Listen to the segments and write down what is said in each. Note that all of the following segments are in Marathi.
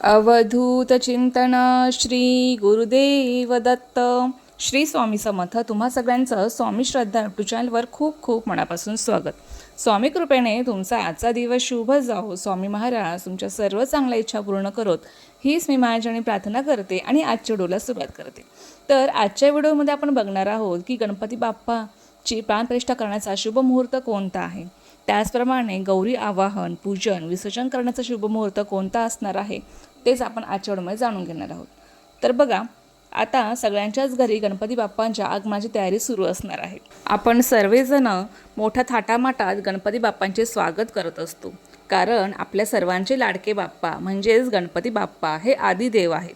अवधूत चिंतन श्री गुरुदेव दत्त. श्री स्वामी समर्थ तुम्हा सगळ्यांचं स्वामी श्रद्धा टू चॅनलवर खूप खूप मनापासून स्वागत. स्वामी कृपेने तुमचा आजचा दिवस शुभ जाओ स्वामी महाराज तुमच्या सर्व चांगल्या इच्छा पूर्ण करोत. हीच मी माझ्याने प्रार्थना करते आणि आजच्या व्हिडिओला सुरुवात करते. तर आजच्या व्हिडिओमध्ये आपण बघणार आहोत की गणपती बाप्पाची प्राणप्रतिष्ठा करण्याचा शुभ मुहूर्त कोणता आहे? त्याचप्रमाणे गौरी आवाहन पूजन विसर्जन करण्याचा शुभ मुहूर्त कोणता असणार आहे? तेच आपण आजच्या व्हिडिओमध्ये जाणून घेणार आहोत. तर बघा आता सगळ्यांच्याच घरी गणपती बाप्पांच्या आगमनाची तयारी सुरू असणार आहे. आपण सर्वजण मोठ्या थाटामाटात गणपती बाप्पांचे स्वागत करत असतो. कारण आपल्या सर्वांचे लाडके बाप्पा म्हणजेच गणपती बाप्पा हे आदिदेव आहेत.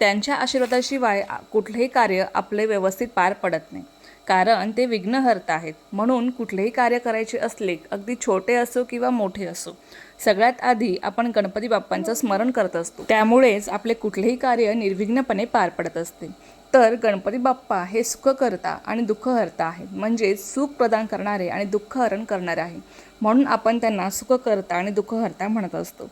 त्यांच्या आशीर्वादाशिवाय कुठलेही कार्य आपले व्यवस्थित पार पडत नाही. कारण ते विघ्नहर्ता आहेत. म्हणून कुठलेही कार्य करायचे असले अगदी छोटे असो किंवा मोठे असो सगळ्यात आधी आपण गणपती बाप्पांचं स्मरण करत असतो. त्यामुळेच आपले कुठलेही कार्य निर्विघ्नपणे पार पडत असते. तर गणपती बाप्पा हे सुखकर्ता आणि दुःखहर्ता आहेत. म्हणजेच सुख प्रदान करणारे आणि दुःखहरण करणारे आहे म्हणून आपण त्यांना सुखकर्ता आणि दुःखहर्ता म्हणत असतो.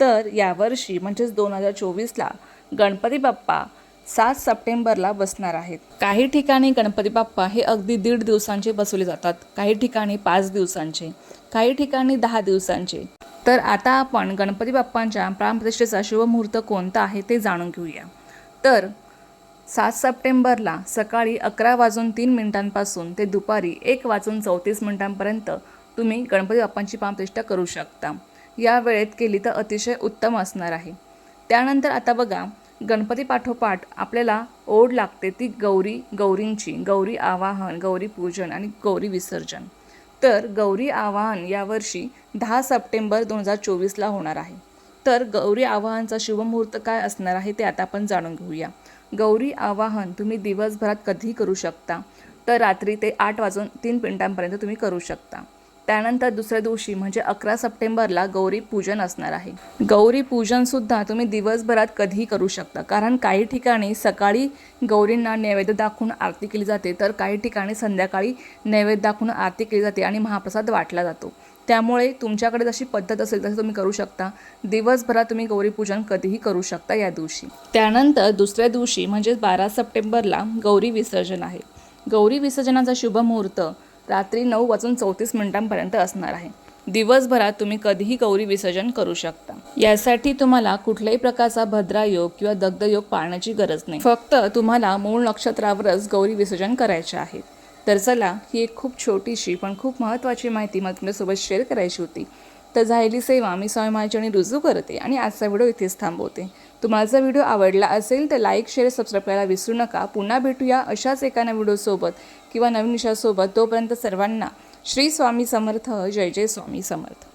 तर यावर्षी म्हणजेच दोन हजार चोवीसला गणपती बाप्पा सात सप्टेंबरला बसणार आहेत. काही ठिकाणी गणपती बाप्पा हे अगदी दीड दिवसांचे बसवले जातात. काही ठिकाणी पाच दिवसांचे काही ठिकाणी दहा दिवसांचे. तर आता आपण गणपती बाप्पांच्या प्राणप्रतिष्ठेचा शिवमुहूर्त कोणता आहे ते जाणून घेऊया. तर सात सप्टेंबरला सकाळी अकरा वाजून तीन मिनिटांपासून ते दुपारी एक वाजून चौतीस मिनिटांपर्यंत तुम्ही गणपती बाप्पांची प्राणप्रतिष्ठा करू शकता. या वेळेत केली तर अतिशय उत्तम असणार आहे. त्यानंतर आता बघा गणपती पाठोपाठ आपल्याला ओढ लागते ती गौरी गौरींची. गौरी आवाहन गौरी पूजन आणि गौरी विसर्जन. तर गौरी आवाहन यावर्षी दहा सप्टेंबर दोन हजार चोवीसला होणार आहे. तर गौरी आवाहनचा शुभमुहूर्त काय असणार आहे ते आता आपण जाणून घेऊया. गौरी आवाहन तुम्ही दिवसभरात कधीही करू शकता. तर रात्री ते आठ वाजून तीन मिनिटांपर्यंत तुम्ही करू शकता. त्यानंतर दुसऱ्या दिवशी म्हणजे अकरा सप्टेंबरला गौरी पूजन असणार आहे. गौरी पूजनसुद्धा तुम्ही दिवसभरात कधीही करू शकता. कारण काही ठिकाणी सकाळी गौरींना नैवेद्य दाखवून आरती केली जाते तर काही ठिकाणी संध्याकाळी नैवेद्य दाखवून आरती केली जाते आणि महाप्रसाद वाटला जातो. त्यामुळे तुमच्याकडे जशी पद्धत असेल तशी तुम्ही करू शकता. दिवसभरात तुम्ही गौरीपूजन कधीही करू शकता या दिवशी. त्यानंतर दुसऱ्या दिवशी म्हणजेच बारा सप्टेंबरला गौरी विसर्जन आहे. गौरी विसर्जनाचा शुभ मुहूर्त रात्री नऊ वाजून चौतीस मिनिटांपर्यंत असणार आहे. दिवसभरात तुम्ही कधीही गौरी विसर्जन करू शकता. यासाठी तुम्हाला कुठल्याही प्रकारचा भद्रा योग किंवा दग्धयोग पाळण्याची गरज नाही. फक्त तुम्हाला मूळ नक्षत्रावरच गौरी विसर्जन करायचे आहे. तर चला ही एक खूप छोटीशी पण खूप महत्त्वाची माहिती मला तुमच्यासोबत शेअर करायची होती. तर झालेली सेवा मी स्वामी माझ्याने रुजू करते आणि आजचा व्हिडिओ इथेच थांबवते. तुम्हाला जर व्हिडिओ आवडला असेल तर लाईक शेअर सबस्क्राईब करायला विसरू नका. पुन्हा भेटूया अशाच एका व्हिडिओसोबत. किंवा नवीन विषयासोबत तोपर्यंत सर्वांना श्री स्वामी समर्थ जय जय स्वामी समर्थ.